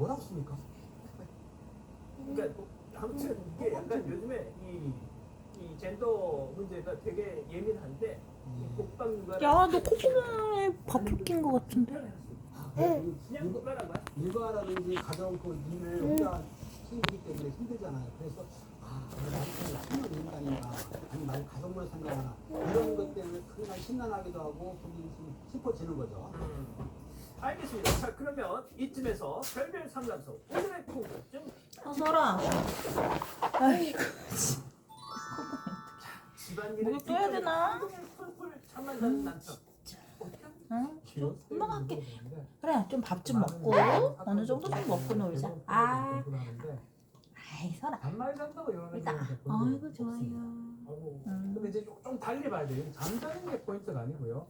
뭐라고 씁니까? 그러니까 뭐 아무튼 이게 약간 요즘에 이, 이 젠더 문제가 되게 예민한데 이 육아 야, 너 콧구멍에 밥풀 낀 거 같은데? 아, 응. 그냥 육아라고 할 육아라든지 가정 그 일을 혼자 챙기기 때문에 힘들잖아요. 그래서 아, 내 남편이 힘을 인간인가, 아니 말 가정물 산다나 이런 것 때문에 그냥 심란하기도 하고 속이 좀 슬퍼지는 거죠. 음. 알겠습니다. 자 그러면 이쯤에서 별별 상담소 오늘의 궁금증 아, 설아. 아이고. 집안일을 목욕 떠야 되나? 남편 응? 귀여워. 엄마가 할게. 그래, 좀 밥 좀 먹고, 어느 정도 좀 먹고 놀자. 아, 아이. 반말 이러는 일단, 게 아이고, 좋아요. 아이고, 음. 근데 이제 좀, 좀 달리 봐야 돼요. 잠자는 게 포인트가 아니고요.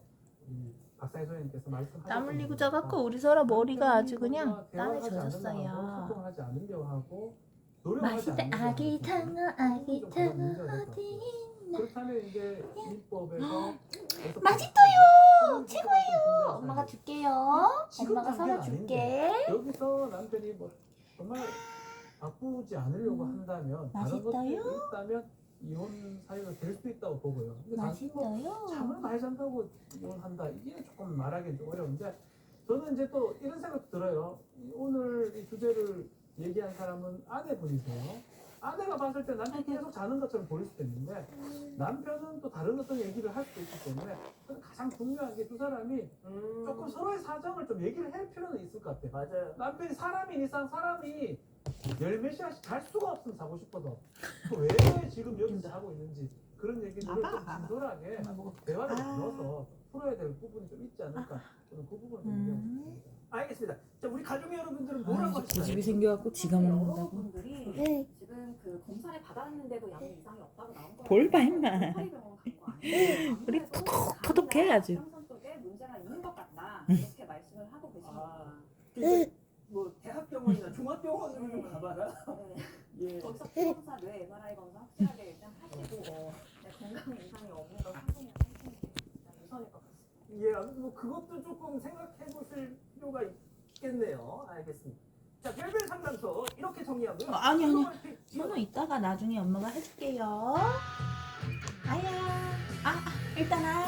이 박사님 소장님께서 말씀하신 땀 흘리고 자갖고 우리 설아 머리가 아주 그냥 땀에 젖었어요. 하고 노력하지 맛있다, 아기 하고. 탕어, 아기 탕어, 어디 있나? 그렇다면 이제 민법에서 맛있어요! 최고예요! 엄마가 줄게요. 지금 엄마가 단계는 줄게. 여기서 남편이 뭐 정말 바꾸지 않으려고 한다면 다른 음. 맛있어요? 있다면 이혼 사유가 될 수도 있다고 보고요. 근데 단순히 뭐 맛있어요. 잠을 많이 잔다고 이혼한다 이게 조금 말하기 좀 어려운데 저는 이제 또 이런 생각 들어요. 이 오늘 이 주제를 얘기한 사람은 아내분이세요. 아내가 봤을 때 남편이 계속 자는 것처럼 보일 수도 있는데 남편은 또 다른 어떤 얘기를 할 수도 있기 때문에 저는 가장 중요한 게 두 사람이 음, 조금 서로의 사정을 좀 얘기를 할 필요는 있을 것 같아요. 맞아요. 남편이 사람인 이상 사람이 열몇 시간씩 잘 수가 없으면 자고 싶어도 또왜 지금 여기서 자고 있는지 그런 얘기를 좀. 진솔하게 먹어. 대화를 아. 들어서 풀어야 될 부분이 좀 있지 않을까 저는 그 부분을 좀 음. 알겠습니다. 자 우리 가족 여러분들은 아, 뭐라고 하시나요? 고집이 생겨갖고 지가 먹는다고. 여러분들이 네. 지금 그 검사를 받았는데도 양이 이상이 없다고 나온 거예요. 뭘 봐, 임마. 아니에요. 우리 푸덕해야지. 감염성 쪽에 문제가 있는 것 같다. 음. 이렇게 말씀을 하고 계십니다. 아, 그러니까 뭐 대학병원이나 종합병원으로 좀 가봐라. 네. 예. 거기서 피검사, 뇌 MRI 검사 확실하게 일단 하시고 어, 네, 건강 이상이 없는 걸 확인을 하시는 게 일단 우선일 것 같습니다. 예, 아무튼 뭐 그것도 조금 생각해 보실 필요가 있겠네요. 알겠습니다. 자, 별별 상담소 이렇게 정리하고요. 어, 아니, 아니. 손은 이따가 나중에 엄마가 해줄게요. 아야, 아, 아, 일단 아.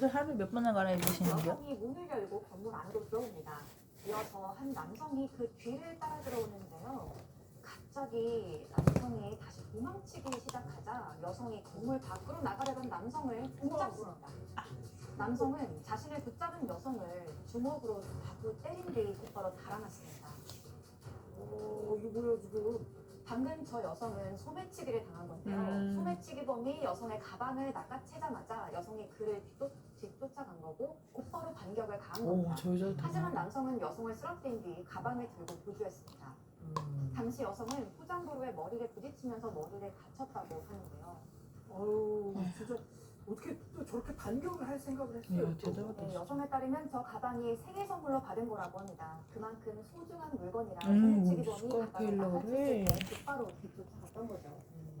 옷을 하루에 몇 번을 갈아입으시는겨? 여성이 문을 열고 건물 안으로 들어옵니다. 이어서 한 남성이 그 뒤를 따라 들어오는데요. 갑자기 남성이 다시 도망치기 시작하자 여성이 건물 밖으로 나가려던 남성을 붙잡습니다. 남성은 자신을 붙잡은 여성을 주먹으로 바로 때린 뒤 곧바로 달아났습니다. 어, 이거 뭐야 지금? 방금 저 여성은 소매치기를 당한 건데요. 음. 소매치기범이 여성의 가방을 낚아채자마자 여성이 그를 뒤쫓, 뒤쫓아간 거고 곧바로 반격을 가한 겁니다. 하지만 남성은 여성을 쓰러뜨린 뒤 가방을 들고 도주했습니다. 음, 당시 여성은 포장도로에 머리를 부딪히면서 머리를 다쳤다고 하는데요. 어우, 진짜 어떻게 또 저렇게 반격을 할 생각을 했어요? 야, 또? 대단하다. 네, 여성에 따르면 저 가방이 생일 선물로 받은 거라고 합니다. 그만큼 소중한 물건이라 음, 소매치기범이 숟가락 가방을 테일러를. 낚아챘을 때 곧바로 뒤쫓아갔던 거죠.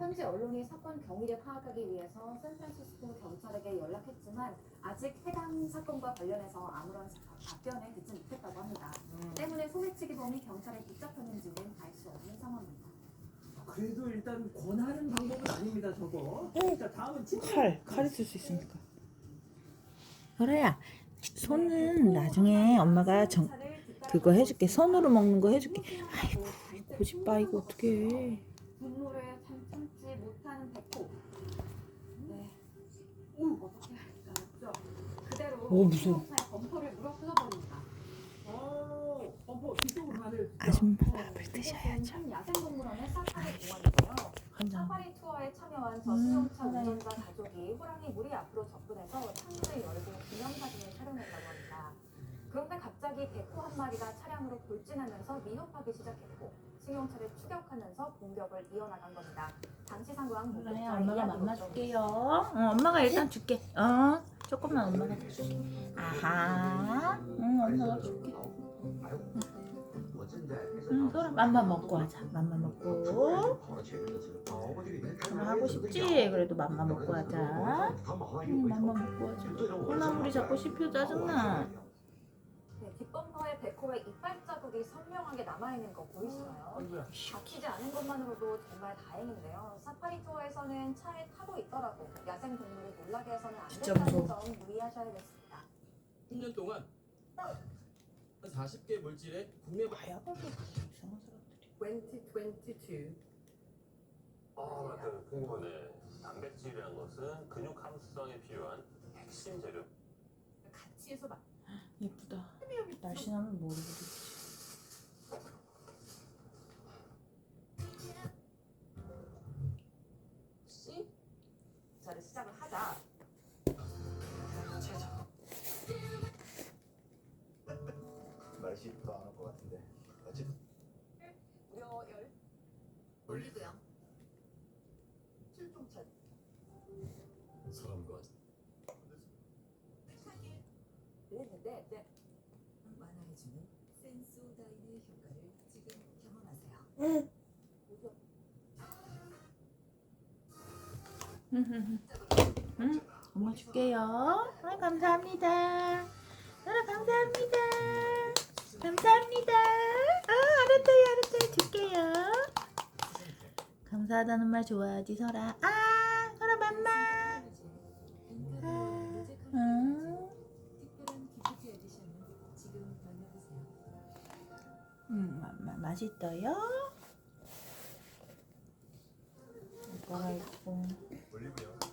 현재 언론이 사건 경위를 파악하기 위해서 샌프란시스코 경찰에게 연락했지만 아직 해당 사건과 관련해서 아무런 답변을 듣지 못했다고 합니다. 음, 때문에 소매치기범이 경찰에 붙잡혔는지는 알 수 없는 상황입니다. 그래도 일단 권하는 방법은 아닙니다, 저거. 자, 다음은 진 칼, 칼 있을 수 있으니까. 설아야, 손은 나중에 엄마가 정, 그거 해줄게. 손으로 먹는 거 해줄게. 아이고, 고집 봐, 이거 어떡해. 분노를 참 참지 못하는 백호. 네. 오, 어떻게 할까요? 그대로 오, 무서워. 수용사의 범퍼를 물어 뜯어 버립니다. 어, 어머, 뒤쪽으로. 진짜. 아줌마 어. 밥을 드셔야죠. 한 야생동물원의 사파리 공원인데요. 사파리 투어에 참여한 저 음, 수용차 맞아요. 운전자 가족이 호랑이 무리 앞으로 접근해서 창문을 열고 기념사진을 촬영했다고 합니다. 그런데 갑자기 백호 한 마리가 차량으로 돌진하면서 미흡하기 시작했고 승용차를 추격하면서 공격을 이어나간 겁니다. 당시 상황 그래, 목격자의 엄마가 이야기로 맘마 좀 줄게요. 어, 엄마가 일단 줄게. 어, 조금만 엄마가 줄게. 아하, 응, 엄마가 줄게. 응, 소라 맘만 먹고 하자. 맘만 먹고. 그럼 하고 싶지? 그래도 맘만 먹고 하자. 응, 맘만 먹고 하자. 콩나물이 자꾸 씹혀 짜증나. 네, 뒷범퍼에 백호의 이빨 자국이 선명하게 남아있는 거 보이시나요? 아이고야. 다치지 않은 것만으로도 정말 다행인데요. 사파리 투어에서는 차에 타고 있더라도 야생 동물을 놀라게 해서는 안 진짜 된다는 무서워. 점 유의하셔야겠습니다. 10년 동안 한 40개 물질의 국내 마약을 이상한 사람들이. 2022. 어, 맞다. 궁금하네. 단백질이라는 것은 근육 함수성에 필요한 핵심 재료. 같이 해서 막 예쁘다. 날씬하면 모르거든. 씨? 자를 시작을 하자. 날씨도 안 올 것 같은데. 어찌 무려 열 올리고요. 응, 엄마 줄게요. 아, 감사합니다. 소라 감사합니다. 감사합니다. 아, 알았어요, 알았어요. 줄게요. 감사하다는 말 좋아하지, 설아. 아, 설아 맘마. 아. 음, 맛있어요. 뭐라 있고. 올리브영.